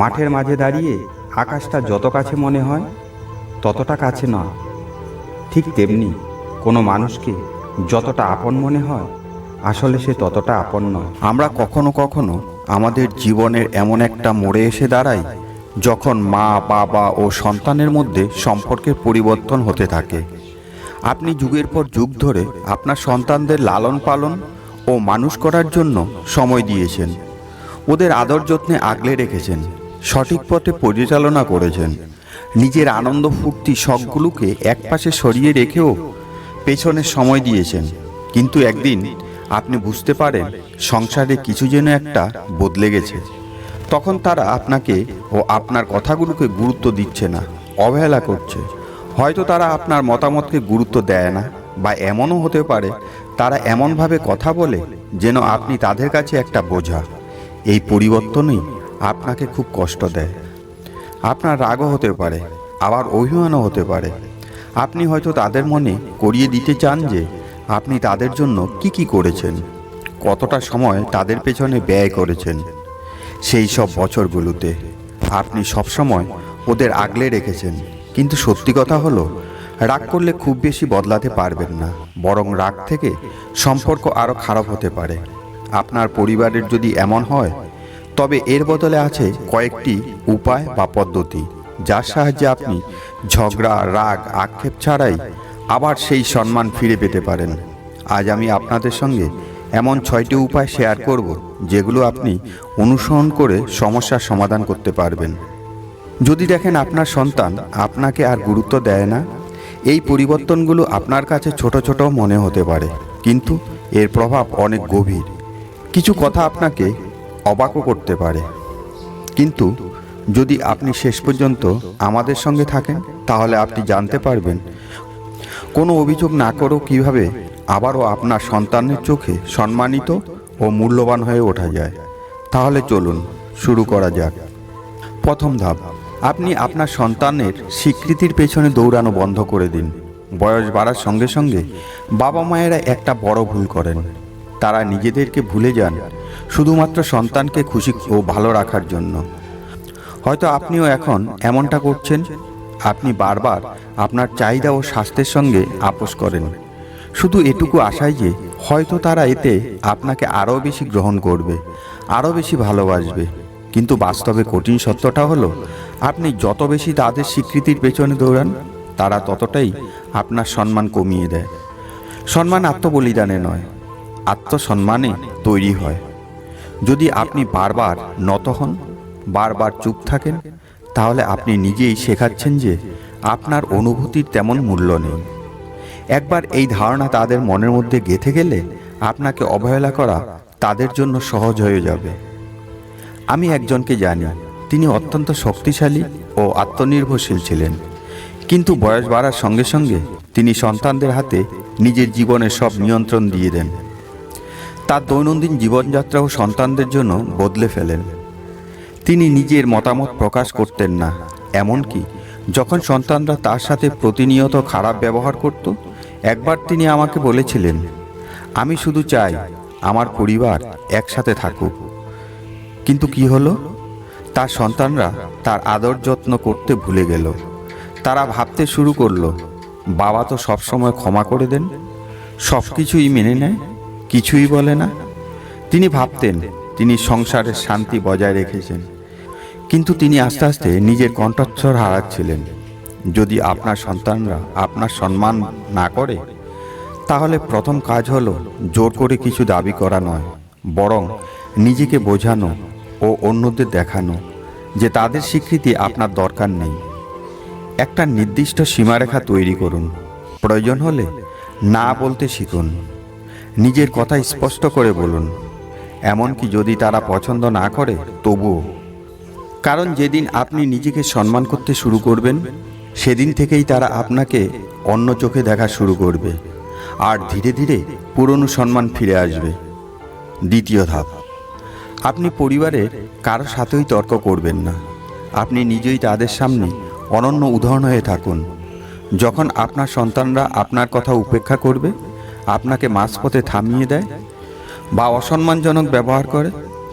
মাঠের মাঝে দাঁড়িয়ে আকাশটা যত কাছে মনে হয়, ততটা কাছে নয় ঠিক তেমনি কোনো মানুষকে যতটা আপন মনে হয়, আসলে সে ততটা আপন নয়। আমরা কখনো কখনো আমাদের জীবনের এমন একটা মোড়ে এসে দাঁড়াই, যখন মা, বাবা ও সন্তানের মধ্যে সম্পর্কের পরিবর্তন হতে থাকে। আপনি যুগের পর যুগ ধরে আপনার সন্তানদের লালন পালন ও মানুষ করার জন্য সময় দিয়েছেন। ওদের আদর যত্নে আগলে রেখেছেন। সঠিক পথে পরিচালনা করেছেন। নিজের আনন্দ ফুর্তি শখগুলোকে একপাশে সরিয়ে রেখেও পেছনে সময় দিয়েছেন। কিন্তু একদিন আপনি বুঝতে পারেন, সংসারে কিছু যেন একটা বদলে গেছে। তখন তারা আপনাকে ও আপনার কথাগুলোকে গুরুত্ব দিচ্ছে না, অবহেলা করছে। হয়তো তারা আপনার মতামতকে গুরুত্ব দেয় না বা এমনও হতে পারে, তারা এমনভাবে কথা বলে যেন আপনি তাদের কাছে একটা বোঝা। এই পরিবর্তনই আপনাকে খুব কষ্ট দেয়। আপনার রাগও হতে পারে, আবার অভিমানও হতে পারে। আপনি হয়তো তাদের মনে করিয়ে দিতে চান যে আপনি তাদের জন্য কি কি করেছেন, কতটা সময় তাদের পেছনে ব্যয় করেছেন। সেই সব বছরগুলোতে আপনি সবসময় ওদের আগলে রেখেছেন, কিন্তু সত্যি কথা হলো, রাগ করলে খুব বেশি বদলাতে পারবেন না, বরং রাগ থেকে সম্পর্ক আরও খারাপ হতে পারে। আপনার পরিবারের যদি এমন হয় তবে এর বদলে আছে কয়েকটি উপায় বা পদ্ধতি, যার সাহায্যে আপনি ঝগড়া, রাগ, আক্ষেপ ছাড়াই আবার সেই সম্মান ফিরে পেতে পারেন। আজ আমি আপনাদের সঙ্গে এমন ছয়টি উপায় শেয়ার করব, যেগুলো আপনি অনুসরণ করে সমস্যার সমাধান করতে পারবেন। যদি দেখেন আপনার সন্তান আপনাকে আর গুরুত্ব দেয় না, এই পরিবর্তনগুলো আপনার কাছে ছোট ছোট মনে হতে পারে, কিন্তু এর প্রভাব অনেক গভীর। কিছু কথা আপনাকে অবাকও করতে পারে। কিন্তু যদি আপনি শেষ পর্যন্ত আমাদের সঙ্গে থাকেন, তাহলে আপনি জানতে পারবেন, কোনো অভিযোগ না করেও কীভাবে আবারও আপনার সন্তানের চোখে সম্মানিত ও মূল্যবান হয়ে ওঠা যায়। তাহলে চলুন, শুরু করা যাক। প্রথম ধাপ, আপনি আপনার সন্তানের স্বীকৃতির পেছনে দৌড়ানো বন্ধ করে দিন। বয়স বাড়ার সঙ্গে সঙ্গে বাবা মায়েরা একটা বড় ভুল করেন। তারা নিজেদেরকে ভুলে যান শুধুমাত্র সন্তানকে খুশি ও ভালো রাখার জন্য। হয়তো আপনিও এখন এমনটা করছেন, আপনি বারবার আপনার চাহিদা ও স্বাস্থ্যের সঙ্গে আপোষ করেন। শুধু এটুকু আশায় যে, হয়তো তারা এতে আপনাকে আরও বেশি গ্রহণ করবে, আরও বেশি ভালোবাসবে। কিন্তু বাস্তবে কঠিন সত্যটা হলো, আপনি যত বেশি তাদের স্বীকৃতির পেছনে দৌড়ান, তারা ততটাই আপনার সম্মান কমিয়ে দেয়। সম্মান আত্মবলিদানে নয়, আত্মসম্মানে তৈরি হয়। যদি আপনি বারবার নত হন, বারবার চুপ থাকেন, তাহলে আপনি নিজেই শেখাচ্ছেন যে আপনার অনুভূতির তেমন মূল্য নেই। একবার এই ধারণা তাদের মনের মধ্যে গেঁথে গেলে আপনাকে অবহেলা করা তাদের জন্য সহজ হয়ে যাবে। আমি একজনকে জানি, তিনি অত্যন্ত শক্তিশালী ও আত্মনির্ভরশীল ছিলেন। কিন্তু বয়স বাড়ার সঙ্গে সঙ্গে তিনি সন্তানদের হাতে নিজের জীবনের সব নিয়ন্ত্রণ দিয়ে দেন। তার দৈনন্দিন জীবনযাত্রা ও সন্তানদের জন্য বদলে ফেলেন। তিনি নিজের মতামত প্রকাশ করতেন না, এমনকি যখন সন্তানরা তার সাথে প্রতিনিয়ত খারাপ ব্যবহার করত, একবার তিনি আমাকে বলেছিলেন, আমি শুধু চাই আমার পরিবার একসাথে থাকুক। কিন্তু কি হলো? তার সন্তানরা তার আদর যত্ন করতে ভুলে গেল। তারা ভাবতে শুরু করল, বাবা তো সবসময় ক্ষমা করে দেন সব কিছুই মেনে নেয় কিছুই বলে না। তিনি ভাবতেন, তিনি সংসারের শান্তি বজায় রেখেছেন। কিন্তু তিনি আস্তে আস্তে নিজের কণ্ঠস্বর হারাচ্ছিলেন। যদি আপনার সন্তানরা আপনার সম্মান না করে, তাহলে প্রথম কাজ হলো জোর করে কিছু দাবি করা নয়, বরং নিজেকে বোঝানো ও অন্যদের দেখানো যে তাদের স্বীকৃতি আপনার দরকার নেই। একটা নির্দিষ্ট সীমারেখা তৈরি করুন। প্রয়োজন হলে না বলতে শিখুন। নিজের কথা স্পষ্ট করে বলুন। এমনকি যদি তারা পছন্দ না করে, তবুও। কারণ যেদিন আপনি নিজেকে সম্মান করতে শুরু করবেন, সেদিন থেকেই তারা আপনাকে অন্য চোখে দেখা শুরু করবে, আর ধীরে ধীরে পুরনো সম্মান ফিরে আসবে। দ্বিতীয় ধাপ, আপনি পরিবারের কারও সাথেই তর্ক করবেন না। আপনি নিজেই তাদের সামনে অনন্য উদাহরণ হয়ে থাকুন। যখন আপনার সন্তানরা আপনার কথা উপেক্ষা করবে আপনাকে মাঝপথে থামিয়ে দেয় বা অসম্মানজনক ব্যবহার করে,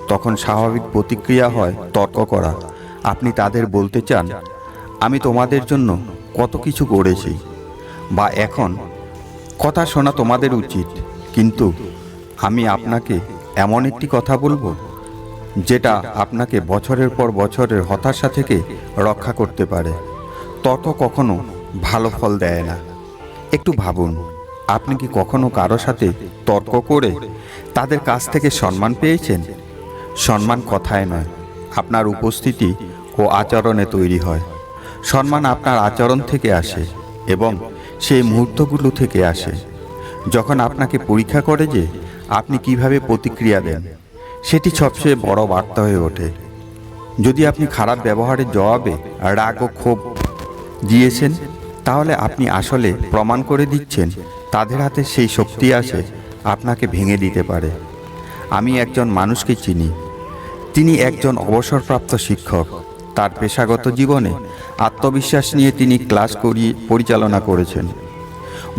তখন স্বাভাবিক প্রতিক্রিয়া হয় তর্ক করা। আপনি তাদের বলতে চান, আমি তোমাদের জন্য কত কিছু করেছি বা এখন কথা শোনা তোমাদের উচিত, কিন্তু আমি আপনাকে এমন একটি কথা বলব যেটা আপনাকে বছরের পর বছরের হতাশা থেকে রক্ষা করতে পারে। তর্ক কখনো ভালো ফল দেয় না। একটু ভাবুন। আপনি কি কখনো কারও সাথে তর্ক করে তাদের কাছ থেকে সম্মান পেয়েছেন? সম্মান কথায় নয়, আপনার উপস্থিতি ও আচরণে তৈরি হয়। সম্মান আপনার আচরণ থেকে আসে এবং সেই মুহূর্তগুলো থেকে আসে। যখন আপনাকে পরীক্ষা করে যে আপনি কীভাবে প্রতিক্রিয়া দেন, সেটি সবচেয়ে বড় বার্তা হয়ে ওঠে। যদি আপনি খারাপ ব্যবহারের জবাবে রাগ ও ক্ষোভ দিয়েছেন, তাহলে আপনি আসলে প্রমাণ করে দিচ্ছেন তাদের হাতে সেই শক্তি আসে, আপনাকে ভেঙে দিতে পারে। আমি একজন মানুষকে চিনি। তিনি একজন অবসরপ্রাপ্ত শিক্ষক। তার পেশাগত জীবনে আত্মবিশ্বাস নিয়ে তিনি ক্লাস করিয়ে পরিচালনা করেছেন।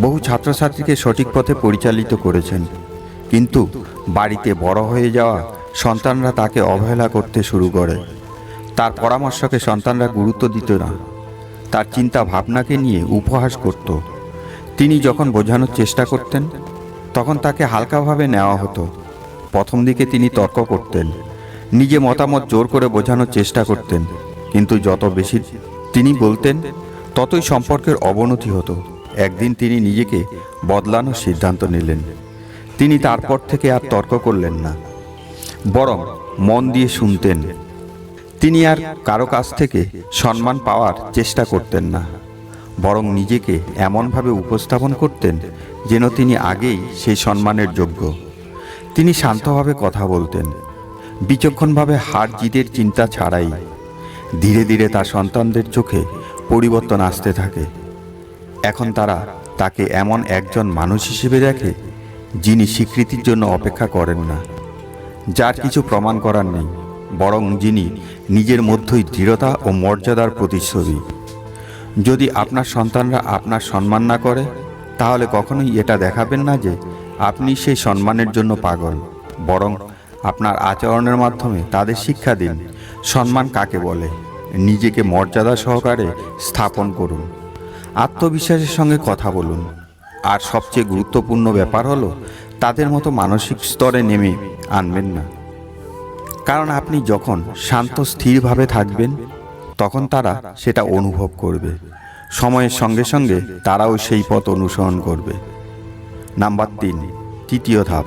বহু ছাত্রছাত্রীকে সঠিক পথে পরিচালিত করেছেন। কিন্তু বাড়িতে বড় হয়ে যাওয়া সন্তানরা তাকে অবহেলা করতে শুরু করে। তার পরামর্শকে সন্তানরা গুরুত্ব দিত না। তার চিন্তা ভাবনাকে নিয়ে উপহাস করত। তিনি যখন বোঝানোর চেষ্টা করতেন, তখন তাকে হালকাভাবে নেওয়া হতো। প্রথম দিকে তিনি তর্ক করতেন, নিজে মতামত জোর করে বোঝানোর চেষ্টা করতেন, কিন্তু যত বেশি তিনি বলতেন, ততই সম্পর্কের অবনতি হতো। একদিন তিনি নিজেকে বদলানোর সিদ্ধান্ত নিলেন। তিনি তারপর থেকে আর তর্ক করলেন না, বরং মন দিয়ে শুনতেন। তিনি আর কারও কাছ থেকে সম্মান পাওয়ার চেষ্টা করতেন না। বরং নিজেকে এমনভাবে উপস্থাপন করতেন যেন তিনি আগেই সেই সম্মানের যোগ্য। তিনি শান্তভাবে কথা বলতেন। বিচক্ষণভাবে হার জিতের চিন্তা ছাড়াই ধীরে ধীরে তার সন্তানদের চোখে পরিবর্তন আসতে থাকে। এখন তারা তাকে এমন একজন মানুষ হিসেবে দেখে যিনি স্বীকৃতির জন্য অপেক্ষা করেন না। যার কিছু প্রমাণ করার নেই, বরং যিনি নিজের মধ্যেই দৃঢ়তা ও মর্যাদার প্রতিচ্ছবি। যদি আপনার সন্তানরা আপনার সম্মান না করে, তাহলে কখনোই এটা দেখাবেন না যে আপনি সেই সম্মানের জন্য পাগল, বরং আপনার আচরণের মাধ্যমে তাদের শিক্ষা দিন। সম্মান কাকে বলে? নিজেকে মর্যাদা সহকারে স্থাপন করুন। আত্মবিশ্বাসের সঙ্গে কথা বলুন। আর সবচেয়ে গুরুত্বপূর্ণ ব্যাপার হলো, তাদের মতো মানসিক স্তরে নেমে আনবেন না। কারণ আপনি যখন শান্ত স্থিরভাবে থাকবেন তখন তারা সেটা অনুভব করবে। সময়ের সঙ্গে সঙ্গে তারাও সেই পথ অনুসরণ করবে। নাম্বার তিন, তৃতীয় ধাপ।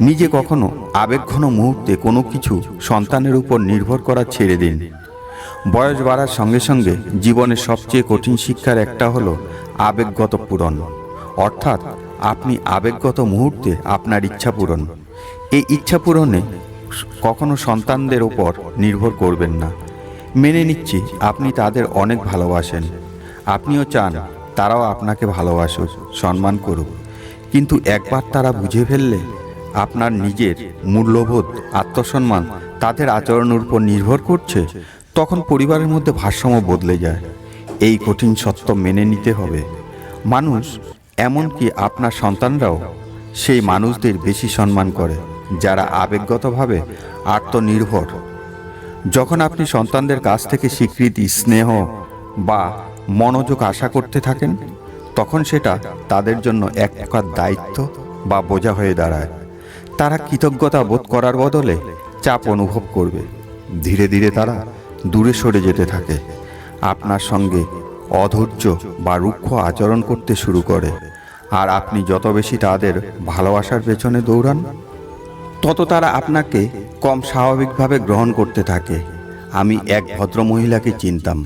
নিজে কখনো আবেগঘন মুহূর্তে কোনো কিছু সন্তানের উপর নির্ভর করা ছেড়ে দিন। বয়স বাড়ার সঙ্গে সঙ্গে জীবনের সবচেয়ে কঠিন শিক্ষার একটা হলো আবেগগত পূরণ। অর্থাৎ আপনি আবেগগত মুহূর্তে আপনার ইচ্ছা পূরণ। এই ইচ্ছা পূরণে কখনো সন্তানদের ওপর নির্ভর করবেন না। মেনে নিচ্ছি, আপনি তাদের অনেক ভালোবাসেন। আপনিও চান, তারাও আপনাকে ভালোবাসুক, সম্মান করুক। কিন্তু একবার তারা বুঝে ফেললে, আপনার নিজের মূল্যবোধ, আত্মসম্মান তাদের আচরণের উপর নির্ভর করছে, তখন পরিবারের মধ্যে ভারসাম্য বদলে যায়। এই কঠিন সত্য মেনে নিতে হবে। মানুষ, এমনকি আপনার সন্তানরাও, সেই মানুষদের বেশি সম্মান করে, যারা আবেগগতভাবে আত্মনির্ভর। যখন আপনি সন্তানদের কাছ থেকে স্বীকৃতি, স্নেহ বা মনোযোগ আশা করতে থাকেন, তখন সেটা তাদের জন্য এক প্রকার দায়িত্ব বা বোঝা হয়ে দাঁড়ায়। তারা কৃতজ্ঞতা বোধ করার বদলে চাপ অনুভব করবে। ধীরে ধীরে তারা দূরে সরে যেতে থাকে। আপনার সঙ্গে অধৈর্য বা রুক্ষ আচরণ করতে শুরু করে। আর আপনি যত বেশি তাদের ভালোবাসার পেছনে দৌড়ান, তত তারা আপনাকে কম স্বাভাবিকভাবে গ্রহণ করতে থাকে। আমি এক ভদ্র মহিলাকে চিনতাম।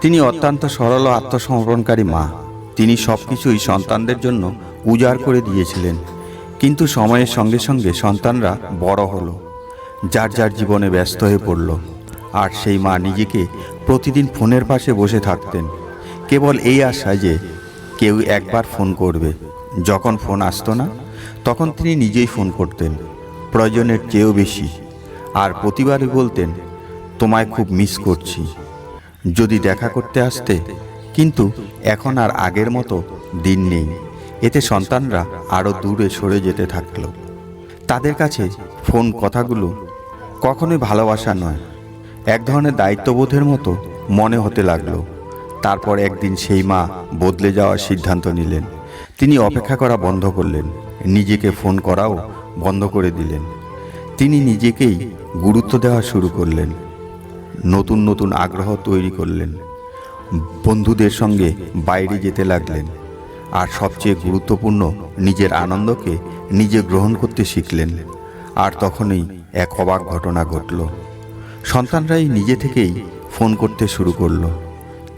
তিনি অত্যন্ত সরল আত্মসমর্পণকারী মা। তিনি সব কিছুই সন্তানদের জন্য উজাড় করে দিয়েছিলেন। কিন্তু সময়ের সঙ্গে সঙ্গে সন্তানরা বড় হলো, যার যার জীবনে ব্যস্ত হয়ে পড়ল। আর সেই মা নিজেকে প্রতিদিন ফোনের পাশে বসে থাকতেন। কেবল এই আশায় যে কেউ একবার ফোন করবে। যখন ফোন আসতো না, তখন তিনি নিজেই ফোন করতেন। প্রয়োজনের চেয়েও বেশি। আর প্রতিবারই বলতেন, তোমায় খুব মিস করছি। যদি দেখা করতে আসতে, কিন্তু এখন আর আগের মতো দিন নেই। এতে সন্তানরা আরও দূরে সরে যেতে থাকল। তাদের কাছে ফোন কথাগুলো কখনোই ভালোবাসা নয়। এক ধরনের দায়িত্ববোধের মতো মনে হতে লাগল। তারপর একদিন সেই মা বদলে যাওয়ার সিদ্ধান্ত নিলেন। তিনি অপেক্ষা করা বন্ধ করলেন। নিজেকে ফোন করাও বন্ধ করে দিলেন। তিনি নিজেকেই গুরুত্ব দেওয়া শুরু করলেন। নতুন নতুন আগ্রহ তৈরি করলেন। বন্ধুদের সঙ্গে বাইরে যেতে লাগলেন। আর সবচেয়ে গুরুত্বপূর্ণ, নিজের আনন্দকে নিজে গ্রহণ করতে শিখলেন। আর তখনই এক অবাক ঘটনা ঘটল। সন্তানরাই নিজে থেকেই ফোন করতে শুরু করল।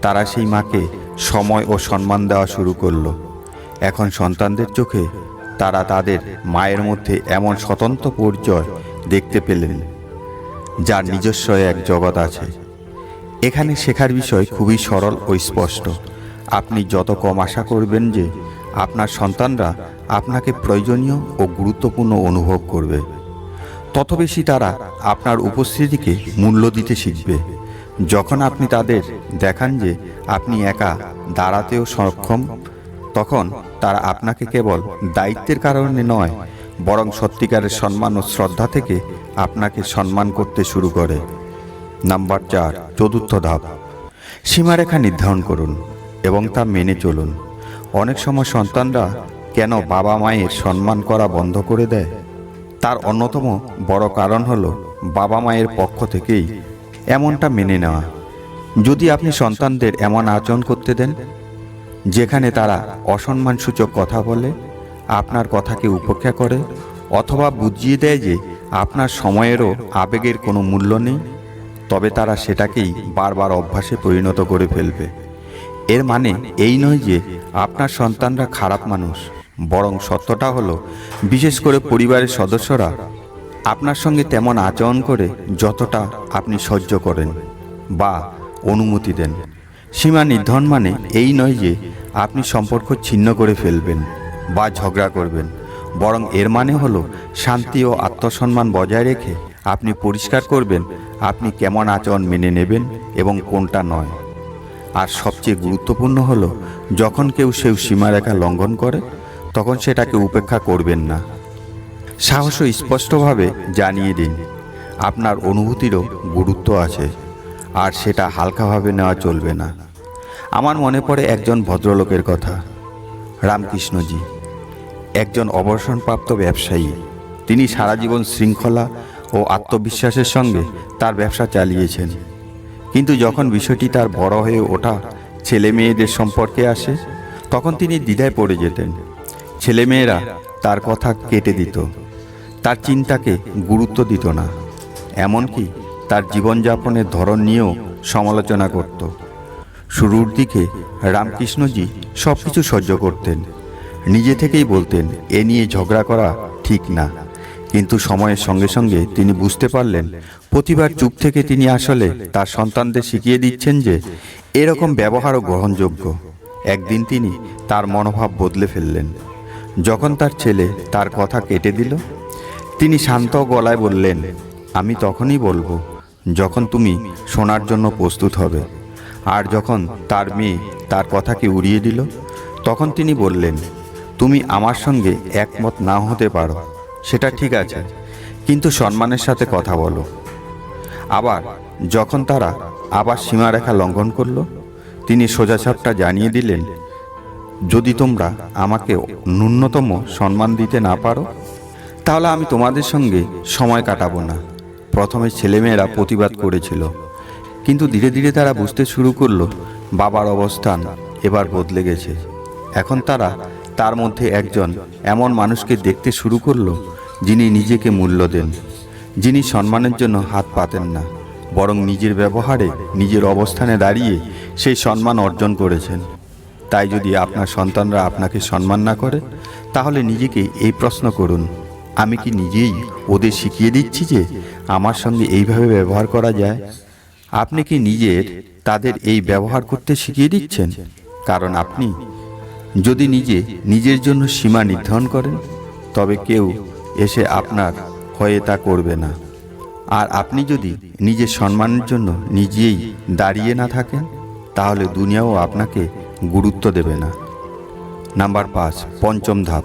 তারা সেই মাকে সময় ও সম্মান দেওয়া শুরু করল। এখন সন্তানদের চোখে তারা তাদের মায়ের মধ্যে এমন স্বতন্ত্র পরিচয় দেখতে পেলেন যার নিজস্ব এক জগৎ আছে। এখানে শেখার বিষয় খুবই সরল ও স্পষ্ট। আপনি যত কম আশা করবেন যে আপনার সন্তানরা আপনাকে প্রয়োজনীয় ও গুরুত্বপূর্ণ অনুভব করবে, তত বেশি তারা আপনার উপস্থিতিকে মূল্য দিতে শিখবে। যখন আপনি তাদের দেখান যে আপনি একা দাঁড়াতেও সক্ষম, তখন তারা আপনাকে কেবল দায়িত্বের কারণে নয় বরং সত্যিকারের সম্মান ও শ্রদ্ধা থেকে আপনাকে সম্মান করতে শুরু করে। নাম্বার চার, চতুর্থ ধাপ। সীমারেখা নির্ধারণ করুন এবং তা মেনে চলুন। অনেক সময় সন্তানরা কেন বাবা মায়ের সম্মান করা বন্ধ করে দেয়? তার অন্যতম বড় কারণ হলো বাবা মায়ের পক্ষ থেকেই এমনটা মেনে নেওয়া। যদি আপনি সন্তানদের এমন আচরণ করতে দেন, যেখানে তারা অসম্মানসূচক কথা বলে আপনার কথাকে উপেক্ষা করে অথবা বুঝিয়ে দেয় যে আপনার সময়েরও আবেগের কোনো মূল্য নেই, তবে তারা সেটাকেই বারবার অভ্যাসে পরিণত করে ফেলবে। এর মানে এই নয় যে আপনার সন্তানরা খারাপ মানুষ, বরং সত্যটা হলো, বিশেষ করে পরিবারের সদস্যরা আপনার সঙ্গে তেমন আচরণ করে যতটা আপনি সহ্য করেন বা অনুমতি দেন। সীমা নির্ধারণ মানে এই নয় যে আপনি সম্পর্ক ছিন্ন করে ফেলবেন। বা ঝগড়া করবেন। বরং এর মানে হলো শান্তি ও আত্মসম্মান বজায় রেখে আপনি পরিষ্কার করবেন আপনি কেমন আচরণ মেনে নেবেন এবং কোনটা নয়। আর সবচেয়ে গুরুত্বপূর্ণ হলো, যখন কেউ সেও সীমারেখা লঙ্ঘন করে, তখন সেটাকে উপেক্ষা করবেন না। সাহস স্পষ্টভাবে জানিয়ে দিন, আপনার অনুভূতিরও গুরুত্ব আছে, আর সেটা হালকাভাবে নেওয়া চলবে না। আমার মনে পড়ে একজন ভদ্রলোকের কথা, রামকৃষ্ণজি। একজন অবসরপ্রাপ্ত ব্যবসায়ী। তিনি সারা জীবন শৃঙ্খলা ও আত্মবিশ্বাসের সঙ্গে তার ব্যবসা চালিয়েছেন। কিন্তু যখন বিষয়টি তার বড় হয়ে ওঠা ছেলে মেয়েদের সম্পর্কে আসে, তখন তিনি দ্বিধায় পড়ে যেতেন। ছেলেমেয়েরা তার কথা কেটে দিত। তার চিন্তাকে গুরুত্ব দিত না। এমনকি তার জীবনযাপনের ধরন নিয়েও সমালোচনা করত। শুরুর দিকে রামকৃষ্ণজি সব কিছু সহ্য করতেন। নিজে থেকেই বলতেন, এ নিয়ে ঝগড়া করা ঠিক না। কিন্তু সময়ের সঙ্গে সঙ্গে তিনি বুঝতে পারলেন, প্রতিবার চুপ থেকে তিনি আসলে তার সন্তানদের শিখিয়ে দিচ্ছেন যে, এরকম ব্যবহারও গ্রহণযোগ্য। একদিন তিনি তার মনোভাব বদলে ফেললেন। যখন তার ছেলে তার কথা কেটে দিল, তিনি শান্ত গলায় বললেন, আমি তখনই বলব, যখন তুমি শোনার জন্য প্রস্তুত হবে। আর যখন তার মেয়ে তার কথাকে উড়িয়ে দিল, তখন তিনি বললেন তুমি আমার সঙ্গে একমত না হতে পারো, সেটা ঠিক আছে, কিন্তু সম্মানের সাথে কথা বলো। আবার যখন তারা আবার সীমারেখা লঙ্ঘন করল, তিনি সোজাসাপটা জানিয়ে দিলেন, যদি তোমরা আমাকে ন্যূনতম সম্মান দিতে না পারো, তাহলে আমি তোমাদের সঙ্গে সময় কাটাবো না। প্রথমে ছেলেমেয়েরা প্রতিবাদ করেছিল, কিন্তু ধীরে ধীরে তারা বুঝতে শুরু করল, বাবার অবস্থান এবার বদলে গেছে। এখন তারা তার মধ্যে একজন এমন মানুষকে দেখতে শুরু করল, যিনি নিজেকে মূল্য দেন। যিনি সম্মানের জন্য হাত পাতেন না, বরং নিজের ব্যবহারে নিজের অবস্থানে দাঁড়িয়ে সেই সম্মান অর্জন করেছেন। তাই যদি আপনার সন্তানরা আপনাকে সম্মান না করে, তাহলে নিজেকে এই প্রশ্ন করুন, আমি কি নিজেই ওদের শিখিয়ে দিচ্ছি যে আমার সঙ্গে এইভাবে ব্যবহার করা যায়? আপনি কি নিজের তাদের এই ব্যবহার করতে শিখিয়ে দিচ্ছেন? কারণ আপনি যদি নিজে নিজের জন্য সীমা নির্ধারণ করেন, তবে কেউ এসে আপনার হয়ে তা করবে না। আর আপনি যদি নিজের সম্মানের জন্য নিজেই দাঁড়িয়ে না থাকেন, তাহলে দুনিয়াও আপনাকে গুরুত্ব দেবে না। নাম্বার পাঁচ, পঞ্চম ধাপ।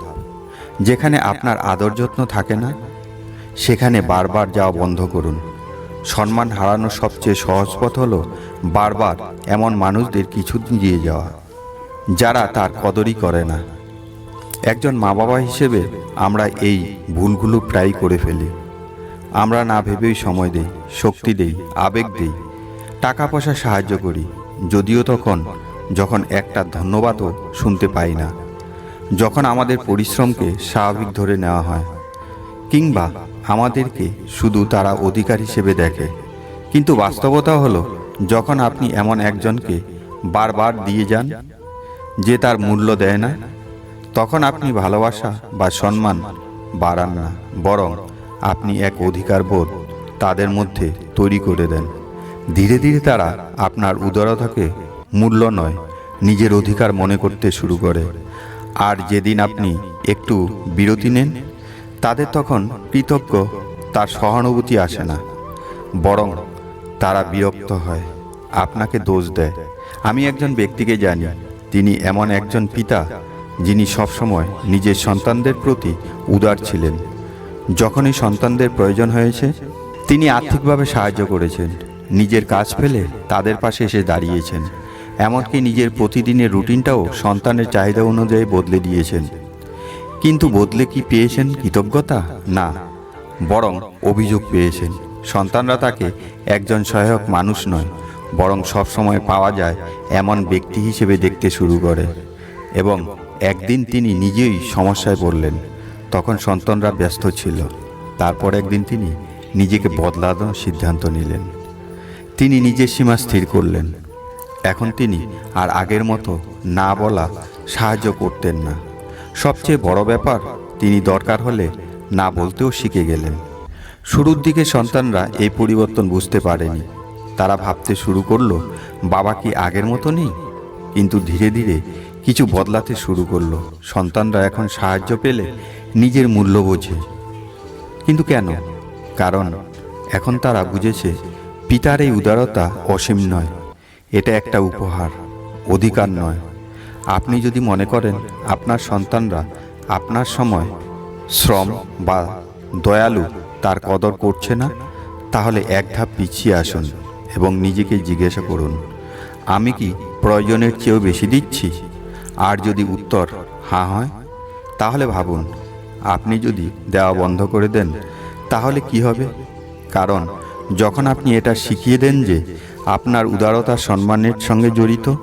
যেখানে আপনার আদর যত্ন থাকে না, সেখানে বারবার যাওয়া বন্ধ করুন। সম্মান হারানোর সবচেয়ে সহজ পথ হলো বারবার এমন মানুষদের কিছু দিয়ে যাওয়া। যারা তার কদরই করে না। একজন মা বাবা হিসেবে আমরা এই ভুলগুলো প্রায় করে ফেলি। আমরা না ভেবেই সময় দেই, শক্তি দেই, আবেগ দেই টাকা পয়সা সাহায্য করি, যদিও তখন যখন একটা ধন্যবাদও শুনতে পাই না। যখন আমাদের পরিশ্রমকে স্বাভাবিক ধরে নেওয়া হয়, কিংবা আমাদেরকে শুধু তারা অধিকার হিসেবে দেখে। কিন্তু বাস্তবতা হলো, যখন আপনি এমন একজনকে বারবার দিয়ে যান যে তার মূল্য দেয় না, তখন আপনি ভালোবাসা বা সম্মান বাড়ান না, বরং আপনি এক অধিকার বোধ তাদের মধ্যে তৈরি করে দেন। ধীরে ধীরে তারা আপনার উদারতাকে মূল্য নয়, নিজের অধিকার মনে করতে শুরু করে। আর যেদিন আপনি একটু বিরতি নেন, তাদের তখন কৃতজ্ঞ, তার সহানুভূতি আসে না। বরং তারা বিরক্ত হয়, আপনাকে দোষ দেয়। আমি একজন ব্যক্তিকে জানি তিনি এমন একজন পিতা যিনি সবসময় নিজের সন্তানদের প্রতি উদার ছিলেন। যখনই সন্তানদের প্রয়োজন হয়েছে, তিনি আর্থিকভাবে সাহায্য করেছেন। নিজের কাজ ফেলে তাদের পাশে এসে দাঁড়িয়েছেন। এমনকি নিজের প্রতিদিনের রুটিনটাও সন্তানের চাহিদা অনুযায়ী বদলে দিয়েছেন। কিন্তু বদলে কি পেয়েছেন কৃতজ্ঞতা? না, বরং অভিযোগ পেয়েছেন। সন্তানরা তাকে একজন সহায়ক মানুষ নয় বরং সবসময় পাওয়া যায় এমন ব্যক্তি হিসেবে দেখতে শুরু করে। এবং একদিন তিনি নিজেই সমস্যায় পড়লেন। তখন সন্তানরা ব্যস্ত ছিল। তারপর একদিন তিনি নিজেকে বদলানোর সিদ্ধান্ত নিলেন। তিনি নিজের সীমা স্থির করলেন। এখন তিনি আর আগের মতো না বলা সাহায্য করতেন না। সবচেয়ে বড় ব্যাপার, তিনি দরকার হলে না বলতেও শিখে গেলেন। শুরুর দিকে সন্তানরা এই পরিবর্তন বুঝতে পারেনি। তারা ভাবতে শুরু করল, বাবা কি আগের মতো নেই? কিন্তু ধীরে ধীরে কিছু বদলাতে শুরু করল। সন্তানরা এখন সাহায্য পেলে নিজের মূল্য বোঝে। কিন্তু কেন? কারণ এখন তারা বুঝেছে, পিতার এই উদারতা অসীম নয়। এটা একটা উপহার, অধিকার নয়। আপনি যদি মনে করেন, আপনার সন্তানরা আপনার সময় শ্রম বা দয়ালু, তার কদর করছে না, তাহলে এক ধাপ পিছিয়ে আসুন। এবং নিজেকে জিজ্ঞাসা করুন, আমি কি প্রয়োজনের চেয়েও বেশি দিচ্ছি? আর যদি উত্তর, হাঁ হয়, তাহলে ভাবুন, আপনি যদি দেওয়া বন্ধ করে দেন, তাহলে কি হবে? কারণ, যখন আপনি এটা শিখিয়ে দেন যে আপনার উদারতা সম্মানের সঙ্গে জড়িত,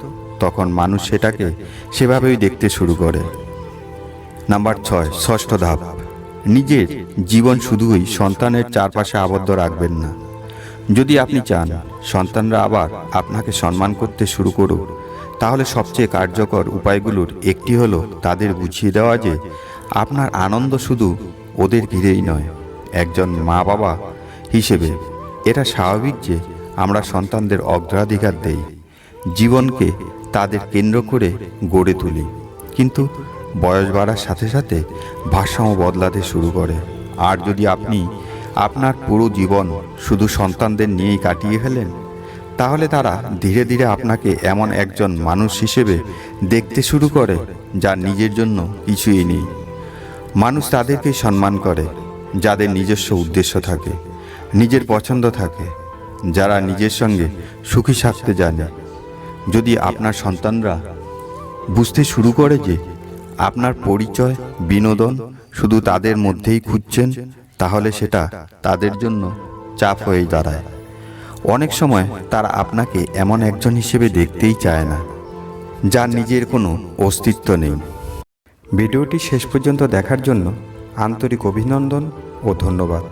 তখন মানুষ সেটাকে সেভাবেই দেখতে শুরু করে। নাম্বার ছয়, ষষ্ঠ ধাপ, নিজের জীবন শুধুই সন্তানের চারপাশে আবদ্ধ রাখবেন না। যদি আপনি চান সন্তানরা আবার আপনাকে সম্মান করতে শুরু করুক, তাহলে সবচেয়ে কার্যকর উপায়গুলোর একটি হলো তাদের বুঝিয়ে দেওয়া যে আপনার আনন্দ শুধু ওদের ঘিরেই নয়, একজন মা বাবা হিসেবে এটা স্বাভাবিক যে আমরা সন্তানদের অগ্রাধিকার দেই, জীবনকে তাদের কেন্দ্র করে গড়ে তুলি। কিন্তু বয়স বাড়ার সাথে সাথে ভারসাম্য বদলাতে শুরু করে। আর যদি আপনি আপনার পুরো জীবন শুধু সন্তানদের নিয়েই কাটিয়ে ফেলেন? তাহলে তারা ধীরে ধীরে আপনাকে এমন একজন মানুষ হিসেবে দেখতে শুরু করে যা নিজের জন্য কিছুই নেই। মানুষ তাদেরকেই সম্মান করে, যাদের নিজস্ব উদ্দেশ্য থাকে, নিজের পছন্দ থাকে, যারা নিজের সঙ্গে সুখী থাকতে জানে। যদি আপনার সন্তানরা বুঝতে শুরু করে যে আপনার পরিচয়, বিনোদন শুধু তাদের মধ্যেই খুঁজছেন তাহলে সেটা তাদের জন্য চাপ হয়ে দাঁড়ায়। অনেক সময় তারা আপনাকে এমন একজন হিসেবে দেখতেই চায় না, যার নিজের কোনো অস্তিত্ব নেই। ভিডিওটি শেষ পর্যন্ত দেখার জন্য আন্তরিক অভিনন্দন ও ধন্যবাদ।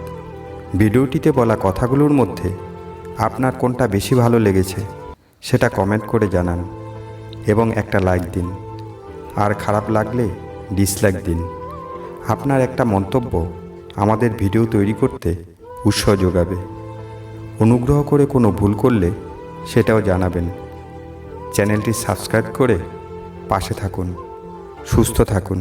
ভিডিওটিতে বলা কথাগুলোর মধ্যে আপনার কোনটা বেশি ভালো লেগেছে সেটা কমেন্ট করে জানান এবং একটা লাইক দিন। আর খারাপ লাগলে ডিসলাইক দিন। আপনার একটা মন্তব্য আমাদের ভিডিও তৈরি করতে উৎসাহ যোগাবে। অনুগ্রহ করে কোনো ভুল করলে সেটাও জানাবেন। চ্যানেলটি সাবস্ক্রাইব করে পাশে থাকুন, সুস্থ থাকুন।